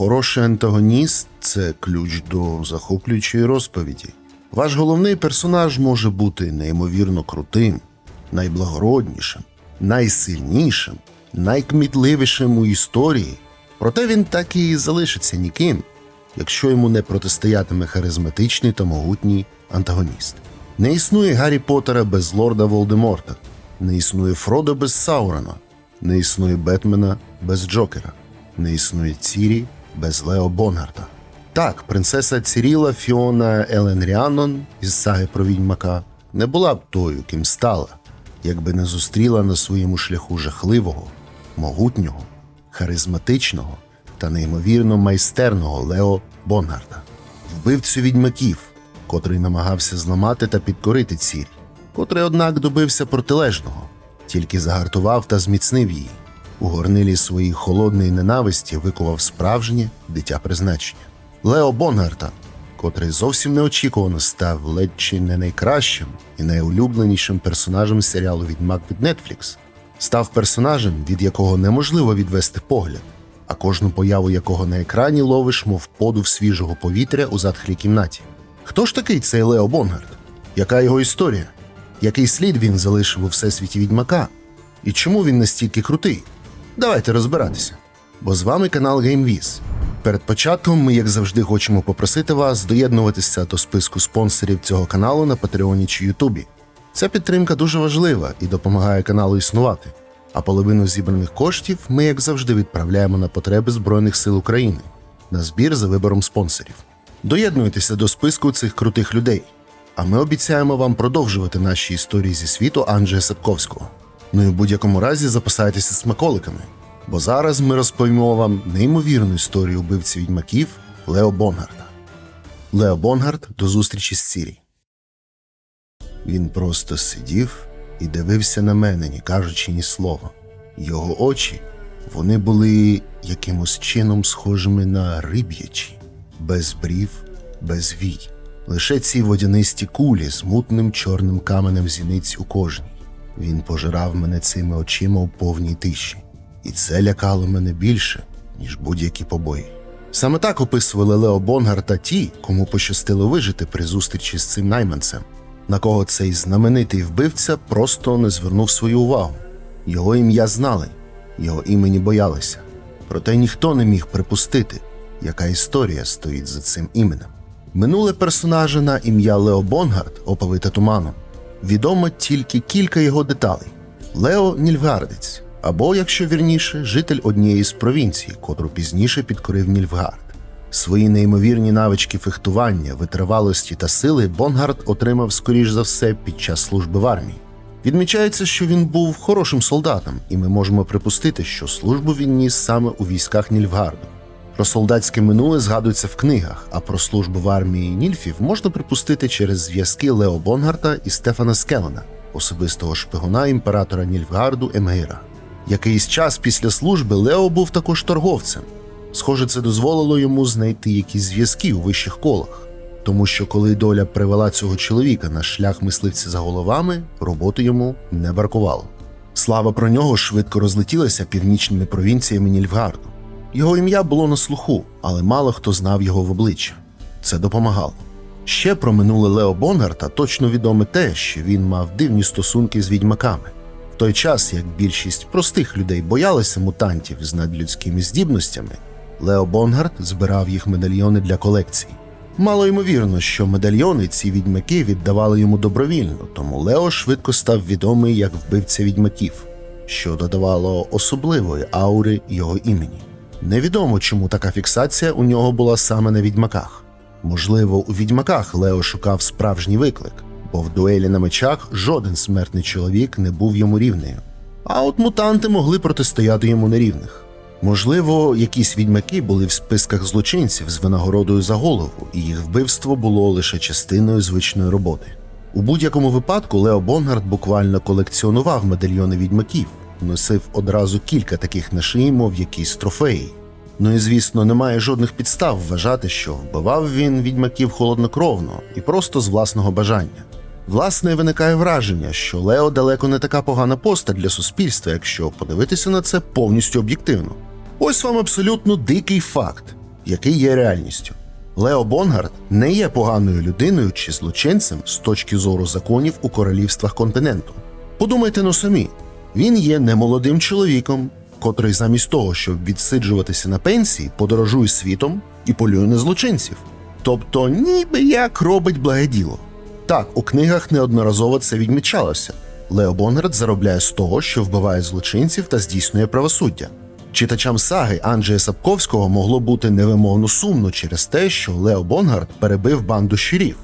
Хороший антагоніст це ключ до захоплюючої розповіді. Ваш головний персонаж може бути неймовірно крутим, найблагороднішим, найсильнішим, найкмітливішим у історії, проте він так і залишиться ніким, якщо йому не протистоятиме харизматичний та могутній антагоніст. Не існує Гаррі Поттера без лорда Волдеморта, не існує Фродо без Саурона, не існує Бетмена без Джокера, не існує Цірі без Лео Бонгарта. Так, принцеса Ціріла Фіона Елен Ріанон із саги про відьмака не була б тою, ким стала, якби не зустріла на своєму шляху жахливого, могутнього, харизматичного та неймовірно майстерного Лео Бонгарта, вбивцю відьмаків, котрий намагався зламати та підкорити цірі, котрий, однак, добився протилежного, тільки загартував та зміцнив її. У горнилі своєї холодної ненависті викував справжнє дитя призначення. Лео Бонгарта, котрий зовсім неочікувано став ледь чи не найкращим і найулюбленішим персонажем серіалу Відьмак від Netflix, став персонажем, від якого неможливо відвести погляд, а кожну появу якого на екрані ловиш, мов подув свіжого повітря у затхлій кімнаті. Хто ж такий цей Лео Бонгард? Яка його історія? Який слід він залишив у всесвіті відьмака? І чому він настільки крутий? Давайте розбиратися. Бо з вами канал GameViz. Перед початком ми, як завжди, хочемо попросити вас доєднуватися до списку спонсорів цього каналу на Патреоні чи Ютубі. Ця підтримка дуже важлива і допомагає каналу існувати. А половину зібраних коштів ми, як завжди, відправляємо на потреби Збройних сил України на збір за вибором спонсорів. Доєднуйтеся до списку цих крутих людей. А ми обіцяємо вам продовжувати наші історії зі світу Анджея Сапковського. Ну і в будь-якому разі запасайтеся смаколиками, бо зараз ми розповімо вам неймовірну історію убивці відьмаків Лео Бонгарда. Лео Бонгард до зустрічі з Цірі. Він просто сидів і дивився на мене, не кажучи ні слова. Його очі вони були якимось чином схожими на риб'ячі, без брів, без вій. Лише ці водянисті кулі з мутним чорним каменем зіниць у кожній. Він пожирав мене цими очима у повній тиші, і це лякало мене більше, ніж будь-які побої. Саме так описували Лео Бонгар та ті, кому пощастило вижити при зустрічі з цим найманцем, на кого цей знаменитий вбивця просто не звернув свою увагу. Його ім'я знали, його імені боялися. Проте ніхто не міг припустити, яка історія стоїть за цим іменем. Минуле персонажа на ім'я Лео Бонгард, оповите туманом, відомо тільки кілька його деталей. Лео Нільфгардець, або, якщо вірніше, житель однієї з провінцій, котру пізніше підкорив Нільфгард. Свої неймовірні навички фехтування, витривалості та сили Бонгард отримав, скоріш за все, під час служби в армії. Відмічається, що він був хорошим солдатом, і ми можемо припустити, що службу він ніс саме у військах Нільфгарду. Про солдатське минуле згадується в книгах, а про службу в армії Нільфів можна припустити через зв'язки Лео Бонгарта і Стефана Скелена, особистого шпигуна імператора Нільфгарду Емгира. Якийсь час після служби Лео був також торговцем. Схоже, це дозволило йому знайти якісь зв'язки у вищих колах, тому що коли доля привела цього чоловіка на шлях мисливця за головами, роботи йому не бракувало. Слава про нього швидко розлетілася північними провінціями Нільфгарду. Його ім'я було на слуху, але мало хто знав його в обличчя. Це допомагало. Ще про минуле Лео Бонгарта точно відоме те, що він мав дивні стосунки з відьмаками. В той час, як більшість простих людей боялися мутантів з надлюдськими здібностями, Лео Бонгард збирав їх медальйони для колекції. Мало ймовірно, що медальйони ці відьмаки віддавали йому добровільно, тому Лео швидко став відомий як вбивця відьмаків, що додавало особливої аури його імені. Невідомо, чому така фіксація у нього була саме на відьмаках. Можливо, у відьмаках Лео шукав справжній виклик, бо в дуелі на мечах жоден смертний чоловік не був йому рівнею. А от мутанти могли протистояти йому на рівних. Можливо, якісь відьмаки були в списках злочинців з винагородою за голову, і їх вбивство було лише частиною звичної роботи. У будь-якому випадку Лео Бонгард буквально колекціонував медальйони відьмаків, носив одразу кілька таких на шиї, мов якісь трофеї. Ну і звісно, немає жодних підстав вважати, що вбивав він відьмаків холоднокровно і просто з власного бажання. Власне, виникає враження, що Лео далеко не така погана постать для суспільства, якщо подивитися на це повністю об'єктивно. Ось вам абсолютно дикий факт. який є реальністю. Лео Бонгард не є поганою людиною чи злочинцем з точки зору законів у королівствах континенту. Подумайте на самі, він є немолодим чоловіком, котрий замість того, щоб відсиджуватися на пенсії, подорожує світом і полює на злочинців. Тобто, ніби як робить благе діло. Так, у книгах неодноразово це відмічалося. Лео Бонгард заробляє з того, що вбиває злочинців та здійснює правосуддя. Читачам саги Анджея Сапковського могло бути невимовно сумно через те, що Лео Бонгард перебив банду щурів.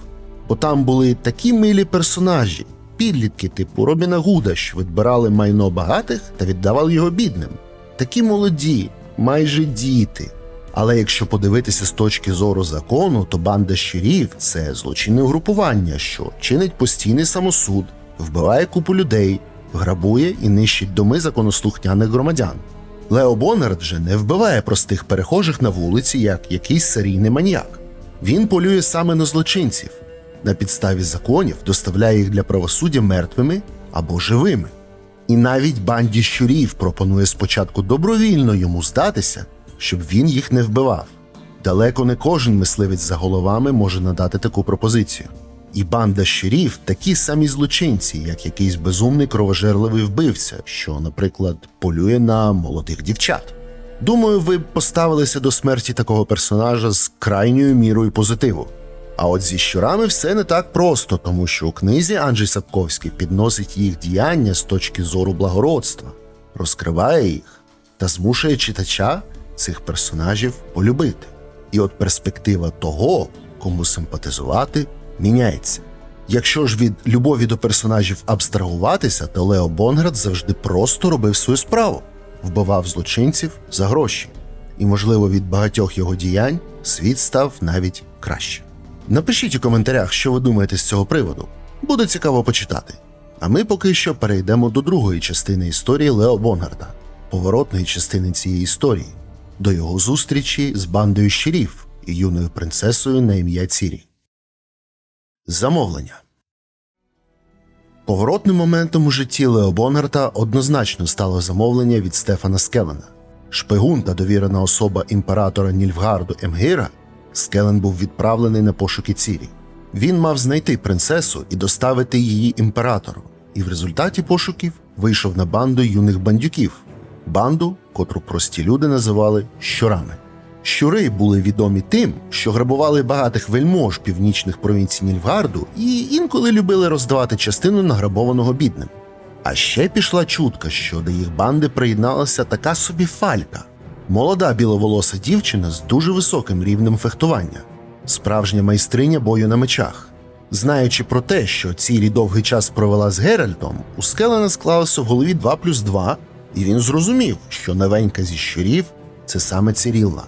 Бо там були такі милі персонажі, підлітки типу Робіна Гуда, що відбирали майно багатих та віддавали його бідним. Такі молоді, майже діти. Але якщо подивитися з точки зору закону, то банда щурів це злочинне угрупування, що чинить постійний самосуд, вбиває купу людей, грабує і нищить доми законослухняних громадян. Лео Бонард же не вбиває простих перехожих на вулиці як якийсь серійний маніяк. Він полює саме на злочинців, на підставі законів доставляє їх для правосуддя мертвими або живими. І навіть банді щурів пропонує спочатку добровільно йому здатися, щоб він їх не вбивав. Далеко не кожен мисливець за головами може надати таку пропозицію. І банда щурів такі самі злочинці, як якийсь безумний кровожерливий вбивця, що, наприклад, полює на молодих дівчат. Думаю, ви б поставилися до смерті такого персонажа з крайньою мірою позитиву. А от зі щурами все не так просто, тому що у книзі Анджей Сапковський підносить їх діяння з точки зору благородства, розкриває їх та змушує читача цих персонажів полюбити. І от перспектива того, кому симпатизувати, міняється. Якщо ж від любові до персонажів абстрагуватися, то Лео Бонград завжди просто робив свою справу, вбивав злочинців за гроші. І, можливо, від багатьох його діянь світ став навіть краще. Напишіть у коментарях, що ви думаєте з цього приводу. Буде цікаво почитати. А ми поки що перейдемо до другої частини історії Лео Бонгарда, поворотної частини цієї історії, до його зустрічі з бандою щирів і юною принцесою на ім'я Цірі. Замовлення Поворотним моментом у житті Лео Бонгарта однозначно стало замовлення від Стефана Скелена. Шпигун та довірена особа імператора Нільфгарду Емгира, Скелен був відправлений на пошуки Цірі. Він мав знайти принцесу і доставити її імператору, і в результаті пошуків вийшов на банду юних бандюків, банду, котру прості люди називали щурами. Щури були відомі тим, що грабували багатих вельмож північних провінцій Нільфгарду і інколи любили роздавати частину награбованого бідним. А ще пішла чутка, що до їх банди приєдналася така собі фалька, молода біловолоса дівчина з дуже високим рівнем фехтування, справжня майстриня бою на мечах. Знаючи про те, що Цірі довгий час провела з Геральтом, у Скелена склалося в голові 2 плюс 2, і він зрозумів, що новенька зі щурів це саме Цірілла.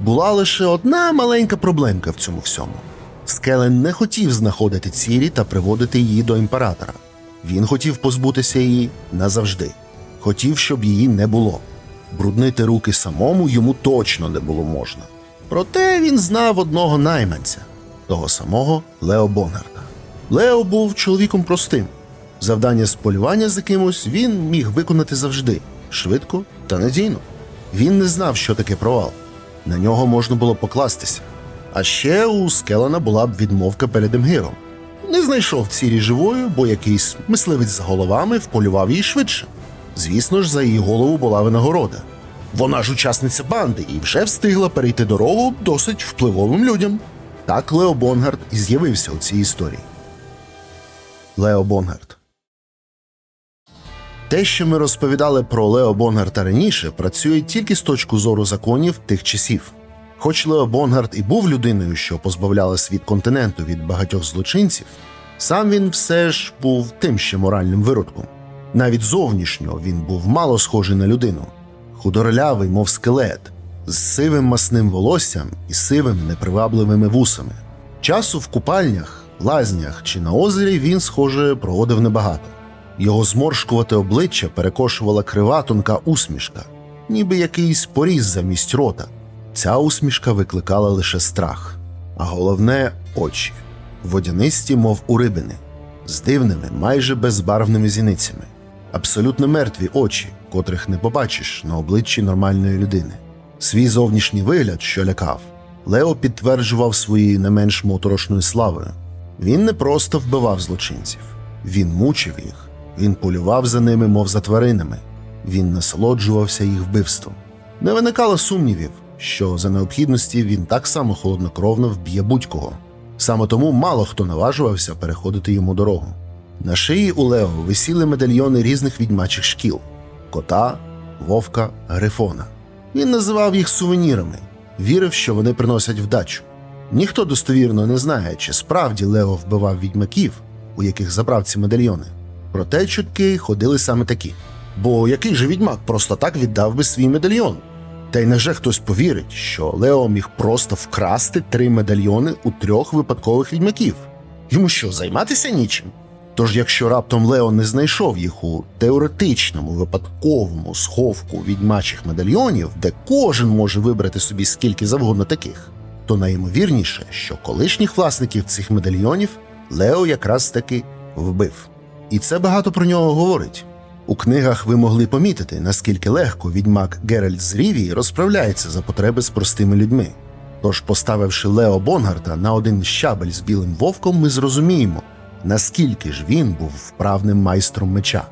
Була лише одна маленька проблемка в цьому всьому. Скелен не хотів знаходити Цірі та приводити її до імператора. Він хотів позбутися її назавжди. Хотів, щоб її не було. Бруднити руки самому йому точно не було можна. Проте він знав одного найманця того самого Лео Бонгарда. Лео був чоловіком простим. Завдання з полювання за кимось він міг виконати завжди, швидко та надійно. Він не знав, що таке провал. На нього можна було покластися. А ще у Скелена була б відмовка перед Емгиром. Не знайшов цірі живою, бо якийсь мисливець з головами вполював її швидше. Звісно ж, за її голову була винагорода. Вона ж учасниця банди і вже встигла перейти дорогу досить впливовим людям. Так Лео Бонгард і з'явився у цій історії. Лео Бонгард те, що ми розповідали про Лео Бонгарта раніше, працює тільки з точки зору законів тих часів. Хоч Лео Бонгард і був людиною, що позбавляла світ континенту від багатьох злочинців, сам він все ж був тим ще моральним виродком. Навіть зовнішньо він був мало схожий на людину, худорлявий, мов скелет, з сивим масним волоссям і сивими непривабливими вусами. Часу в купальнях, лазнях чи на озері він, схоже, проводив небагато. Його зморшкувате обличчя перекошувала крива тонка усмішка, ніби якийсь поріз замість рота. Ця усмішка викликала лише страх, а головне очі, водянисті, мов у рибини, з дивними, майже безбарвними зіницями, абсолютно мертві очі, котрих не побачиш на обличчі нормальної людини. Свій зовнішній вигляд, що лякав, Лео підтверджував свої не менш моторошною славою. Він не просто вбивав злочинців, він мучив їх, він полював за ними, мов за тваринами, він насолоджувався їх вбивством. Не виникало сумнівів, що за необхідності він так само холоднокровно вб'є будь-кого. Саме тому мало хто наважувався переходити йому дорогу. На шиї у Лео висіли медальйони різних відьмачих шкіл кота, вовка, грифона. Він називав їх сувенірами, вірив, що вони приносять вдачу. Ніхто достовірно не знає, чи справді Лео вбивав відьмаків, у яких забрав ці медальйони. Проте чутки ходили саме такі. Бо який же відьмак просто так віддав би свій медальйон? Та й невже хтось повірить, що Лео міг просто вкрасти три медальйони у трьох випадкових відьмаків? Йому що, займатися нічим? Тож, якщо раптом Лео не знайшов їх у теоретичному випадковому сховку відьмачих медальйонів, де кожен може вибрати собі скільки завгодно таких, то найімовірніше, що колишніх власників цих медальйонів Лео якраз таки вбив. І це багато про нього говорить. У книгах ви могли помітити, наскільки легко відьмак Геральт з Рівії розправляється за потреби з простими людьми. Тож, поставивши Лео Бонгарта на один щабель з білим вовком, ми зрозуміємо, наскільки ж він був вправним майстром меча.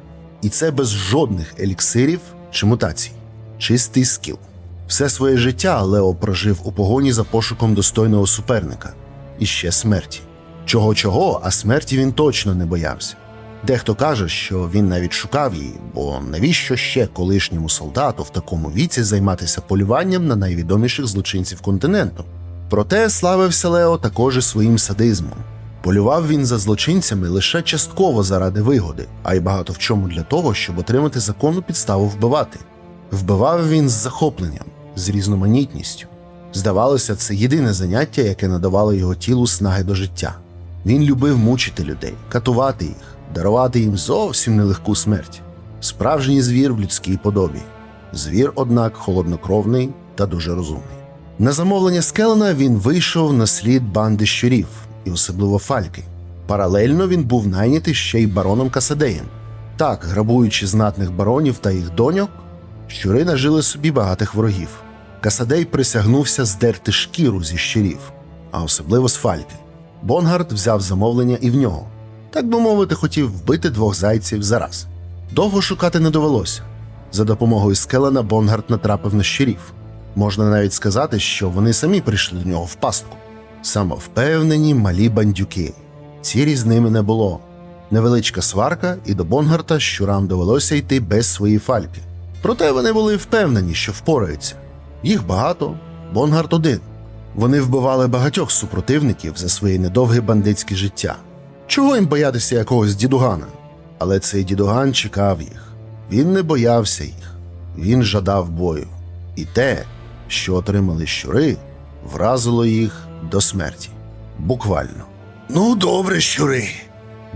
І це без жодних еліксирів чи мутацій, чистий скіл. Все своє життя Лео прожив у погоні за пошуком достойного суперника і ще смерті. Чого чого, а смерті він точно не боявся. Дехто каже, що він навіть шукав її, бо навіщо ще колишньому солдату в такому віці займатися полюванням на найвідоміших злочинців континенту? Проте славився Лео також і своїм садизмом. Полював він за злочинцями лише частково заради вигоди, а й багато в чому для того, щоб отримати законну підставу вбивати. Вбивав він з захопленням, з різноманітністю. Здавалося, це єдине заняття, яке надавало його тілу снаги до життя. Він любив мучити людей, катувати їх, дарувати їм зовсім нелегку смерть. Справжній звір в людській подобі. Звір, однак, холоднокровний та дуже розумний. На замовлення Скелена він вийшов на слід банди щурів, і особливо фальки. Паралельно він був найнятий ще й бароном Касадеєм. Так, грабуючи знатних баронів та їх доньок, щури нажили собі багатих ворогів. Касадей присягнувся здерти шкіру зі щурів, а особливо з фальки. Бонгард взяв замовлення і в нього. Так би мовити, хотів вбити двох зайців зараз. Довго шукати не довелося. За допомогою Скелена Бонгард натрапив на щурів. Можна навіть сказати, що вони самі прийшли до нього в пастку. Самовпевнені малі бандюки. Цірі з ними не було. Невеличка сварка, і до Бонгарта щурам довелося йти без своєї фальки. Проте вони були впевнені, що впораються. Їх багато, Бонгарт один. Вони вбивали багатьох супротивників за своє недовге бандитське життя. Чого їм боятися якогось дідугана? Але цей дідуган чекав їх. Він не боявся їх, він жадав бою. І те, що отримали щури, вразило їх до смерті. Буквально. Ну, добре, щури.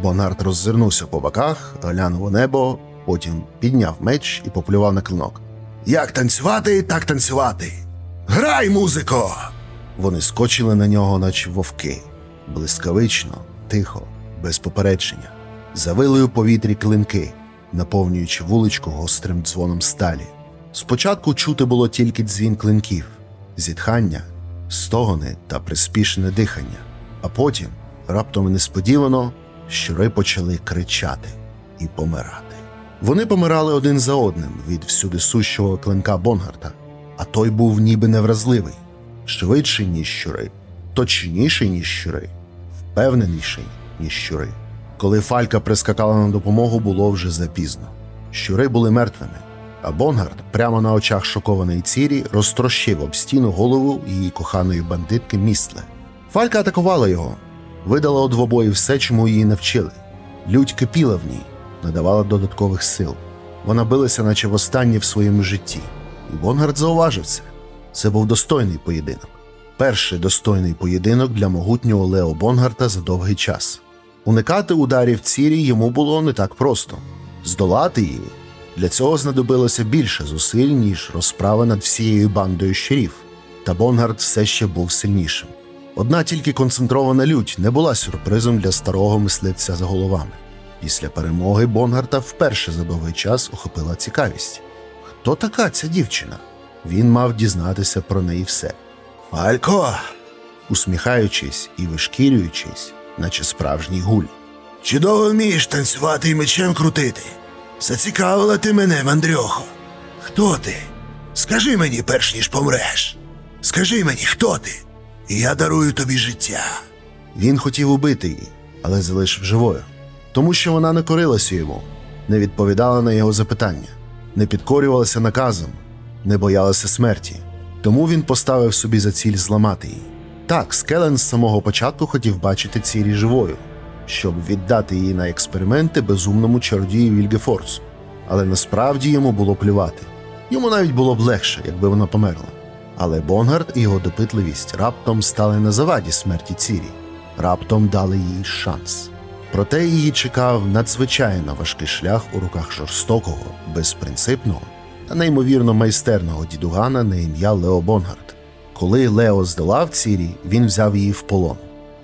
Бонард роззирнувся по боках, глянув у небо, потім підняв меч і поплював на клинок. Як танцювати, так танцювати. Грай, музико! Вони скочили на нього, наче вовки, блискавично, тихо, без попередження, завили у повітрі клинки, наповнюючи вуличку гострим дзвоном сталі. Спочатку чути було тільки дзвін клинків, зітхання, стогони та приспішене дихання, а потім, раптом і несподівано, щури почали кричати і помирати. Вони помирали один за одним від всюди сущого клинка Бонгарта, а той був ніби невразливий, швидший, ніж щури, точніший, ніж щури, впевненіший, ніж щури. Коли Фалька прискакала на допомогу, було вже запізно. Щури були мертвими, Бонгард прямо на очах шокованої цірі розтрощив об стіну голову її коханої бандитки Містле. Фалька атакувала його, видала у двобої все, чому її навчили. Лють кипіла в ній, надавала додаткових сил. Вона билася, наче востаннє в своєму житті. І Бонгард зауважив це. Це був достойний поєдинок. Перший достойний поєдинок для могутнього Лео Бонгарта за довгий час. Уникати ударів цірі йому було не так просто. Здолати її для цього знадобилося більше зусиль, ніж розправа над всією бандою щурів. Та Бонгард все ще був сильнішим. Одна тільки концентрована лють не була сюрпризом для старого мисливця за головами. Після перемоги Бонгарта вперше за довгий час охопила цікавість. Хто така ця дівчина? Він мав дізнатися про неї все. Алько, усміхаючись і вишкірюючись, наче справжній гуль. Чудово вмієш танцювати і мечем крутити. Зацікавила ти мене, мандрьохо. Хто ти? Скажи мені, перш ніж помреш. Скажи мені, хто ти? І я дарую тобі життя. Він хотів убити її, але залишив живою, тому що вона не корилася йому, не відповідала на його запитання, не підкорювалася наказам, не боялася смерті. Тому він поставив собі за ціль зламати її. Так, Скелен з самого початку хотів бачити цілі живою, щоб віддати її на експерименти безумному чародію Вільгефорсу. Але насправді йому було плювати. Йому навіть було б легше, якби вона померла. Але Бонгард і його допитливість раптом стали на заваді смерті Цірі, раптом дали їй шанс. Проте її чекав надзвичайно важкий шлях у руках жорстокого, безпринципного та неймовірно майстерного дідугана на ім'я Лео Бонгард. Коли Лео здолав Цірі, він взяв її в полон,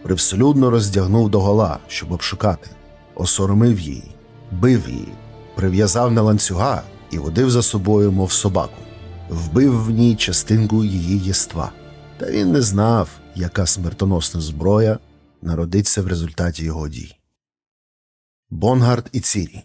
привселюдно роздягнув догола, щоб обшукати, осоромив її, бив її, прив'язав на ланцюга і водив за собою, мов собаку, вбив в ній частинку її єства. Та він не знав, яка смертоносна зброя народиться в результаті його дій. Бонгард і Цірі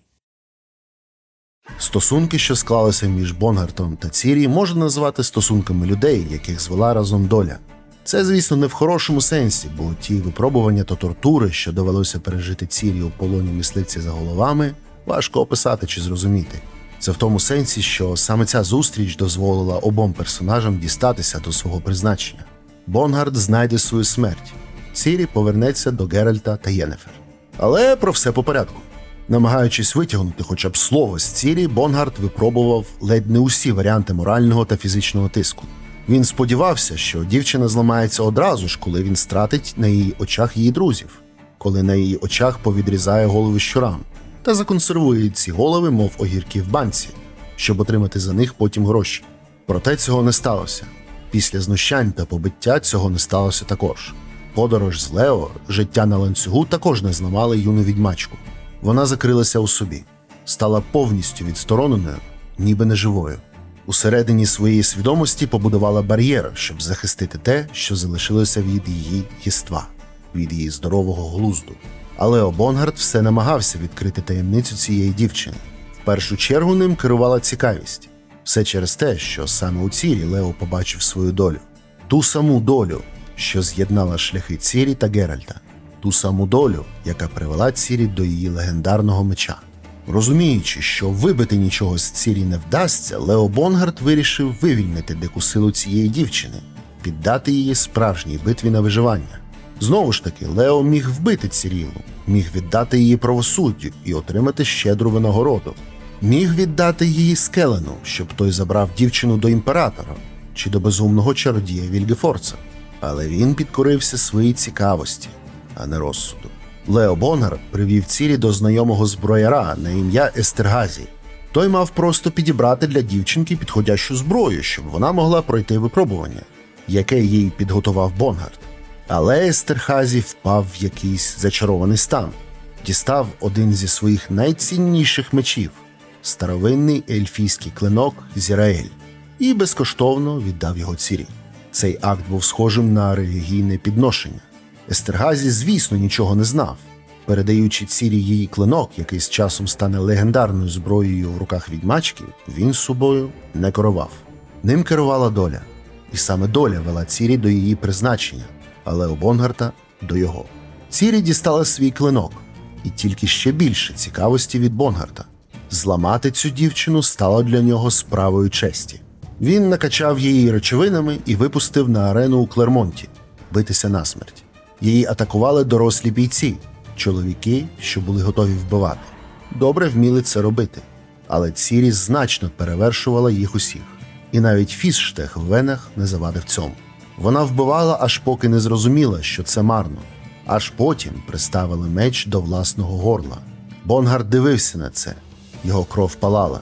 Стосунки, що склалися між Бонгартом та Цірі, можна назвати стосунками людей, яких звела разом доля. Це, звісно, не в хорошому сенсі, бо ті випробування та тортури, що довелося пережити Цірі у полоні мисливці за головами, важко описати чи зрозуміти. Це в тому сенсі, що саме ця зустріч дозволила обом персонажам дістатися до свого призначення. Бонгард знайде свою смерть. Цірі повернеться до Геральта та Єнефер. Але про все по порядку. Намагаючись витягнути хоча б слово з цілі, Бонгард випробував ледь не усі варіанти морального та фізичного тиску. Він сподівався, що дівчина зламається одразу ж, коли він стратить на її очах її друзів, коли на її очах повідрізає голови щурам та законсервує ці голови, мов огірки в банці, щоб отримати за них потім гроші. Проте цього не сталося. Після знущань та побиття цього не сталося також. Подорож з Лео, життя на ланцюгу також не зламали юну відьмачку. Вона закрилася у собі, стала повністю відстороненою, ніби неживою. Усередині своєї свідомості побудувала бар'єр, щоб захистити те, що залишилося від її єства, від її здорового глузду. Але Обонгард все намагався відкрити таємницю цієї дівчини. В першу чергу ним керувала цікавість. Все через те, що саме у Цірі Лео побачив свою долю, ту саму долю, що з'єднала шляхи Цірі та Геральта, ту саму долю, яка привела Цірі до її легендарного меча. Розуміючи, що вибити нічого з Цірі не вдасться, Лео Бонгард вирішив вивільнити дику силу цієї дівчини, піддати її справжній битві на виживання. Знову ж таки, Лео міг вбити Цірілу, міг віддати її правосуддю і отримати щедру винагороду, міг віддати її скелену, щоб той забрав дівчину до імператора чи до безумного чародія Вільгефорца. Але він підкорився своїй цікавості, а не розсуду. Лео Бонгард привів цілі до знайомого зброяра на ім'я Естергазі. Той мав просто підібрати для дівчинки підходящу зброю, щоб вона могла пройти випробування, яке їй підготував Бонгард. Але Естерхазі впав в якийсь зачарований стан, дістав один зі своїх найцінніших мечів старовинний ельфійський клинок Зіраель, і безкоштовно віддав його цірі. Цей акт був схожим на релігійне підношення. Естергазі, звісно, нічого не знав. Передаючи цірі її клинок, який з часом стане легендарною зброєю в руках відьмачки, він з собою не керував. Ним керувала доля, і саме доля вела цірі до її призначення, але у Бонгарта до його. Цірі дістала свій клинок, і тільки ще більше цікавості від Бонгарта. Зламати цю дівчину стало для нього справою честі. Він накачав її речовинами і випустив на арену у Клермонті битися насмерть. Її атакували дорослі бійці, чоловіки, що були готові вбивати. Добре вміли це робити, але Цірі значно перевершувала їх усіх, і навіть фісштех в венах не завадив цьому. Вона вбивала, аж поки не зрозуміла, що це марно, аж потім приставили меч до власного горла. Бонгард дивився на це, його кров палала.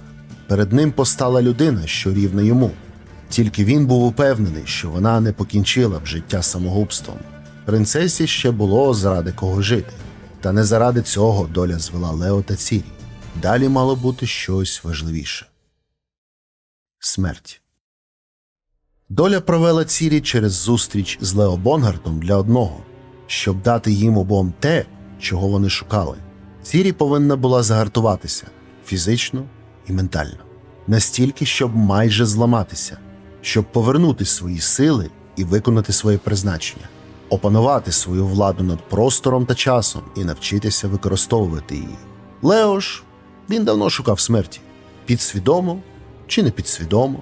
Перед ним постала людина, що рівна йому. Тільки він був упевнений, що вона не покінчила б життя самогубством. Принцесі ще було заради кого жити, та не заради цього доля звела Лео та Цірі. Далі мало бути щось важливіше. Смерть. Доля провела Цірі через зустріч з Лео Бонгартом для одного, щоб дати їм обом те, чого вони шукали. Цірі повинна була загартуватися фізично і ментально, настільки, щоб майже зламатися, щоб повернути свої сили і виконати своє призначення, опанувати свою владу над простором та часом і навчитися використовувати її. Лео ж він давно шукав смерті підсвідомо чи не підсвідомо,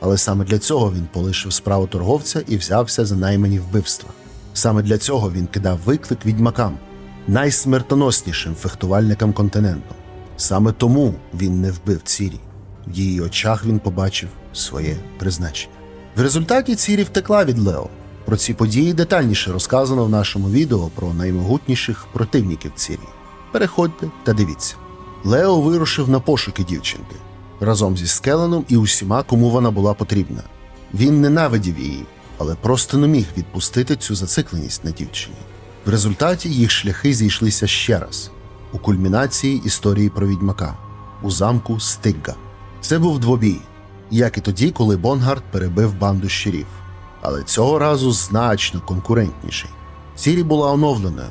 але саме для цього він полишив справу торговця і взявся за наймані вбивства. Саме для цього він кидав виклик відьмакам, найсмертоноснішим фехтувальникам континенту. Саме тому він не вбив Цірі. В її очах він побачив своє призначення. В результаті Цірі втекла від Лео. Про ці події детальніше розказано в нашому відео про наймогутніших противників Цірі. Переходьте та дивіться. Лео вирушив на пошуки дівчинки разом зі Скеленом і усіма, кому вона була потрібна. Він ненавидів її, але просто не міг відпустити цю зацикленість на дівчині. В результаті їх шляхи зійшлися ще раз у кульмінації історії про відьмака у замку Стигга. Це був двобій, як і тоді, коли Бонгард перебив банду щирів, але цього разу значно конкурентніший. Цірі була оновленою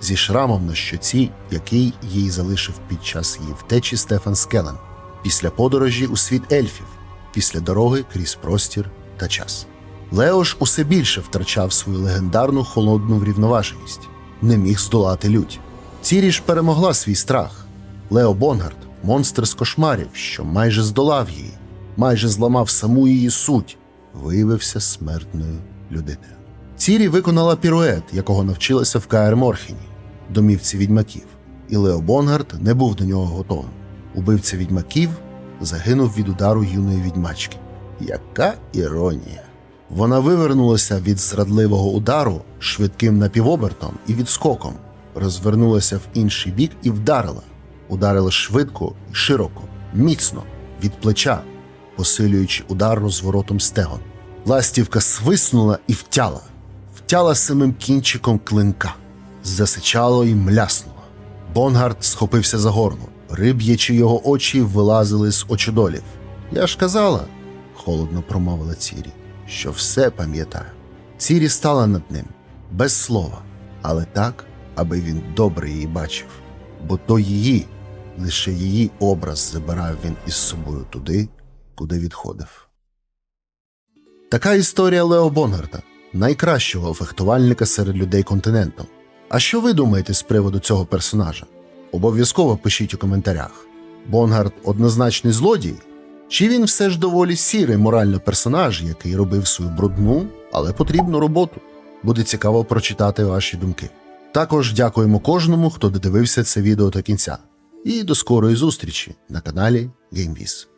зі шрамом на щоці, який їй залишив під час її втечі Стефан Скелен після подорожі у світ ельфів, після дороги крізь простір та час. Лео ж усе більше втрачав свою легендарну холодну врівноваженість, не міг здолати лють. Цірі ж перемогла свій страх. Лео Бонгард, монстр з кошмарів, що майже здолав її, майже зламав саму її суть, виявився смертною людиною. Цірі виконала пірует, якого навчилася в Каер Морхені, домівці відьмаків, і Лео Бонгард не був до нього готовим. Убивця відьмаків загинув від удару юної відьмачки. Яка іронія! Вона вивернулася від зрадливого удару швидким напівобертом і відскоком, розвернулася в інший бік і вдарила. Ударила швидко і широко, міцно, від плеча, посилюючи удар розворотом стегон. Ластівка свиснула і втяла, втяла самим кінчиком клинка, засичало і мляснуло. Бонгард схопився за горло, риб'ячи його очі вилазили з очудолів. Я ж казала, холодно промовила Цірі, що все пам'ятаю. Цірі стала над ним, без слова, але так, аби він добре її бачив, бо то її, лише її образ забирав він із собою туди, куди відходив. Така історія Лео Бонгарда, найкращого фехтувальника серед людей континенту. А що ви думаєте з приводу цього персонажа? Обов'язково пишіть у коментарях. Бонгард однозначний злодій? Чи він все ж доволі сірий морально персонаж, який робив свою брудну, але потрібну роботу? Буде цікаво прочитати ваші думки. Також дякуємо кожному, хто додивився це відео до кінця. І до скорої зустрічі на каналі GameViz.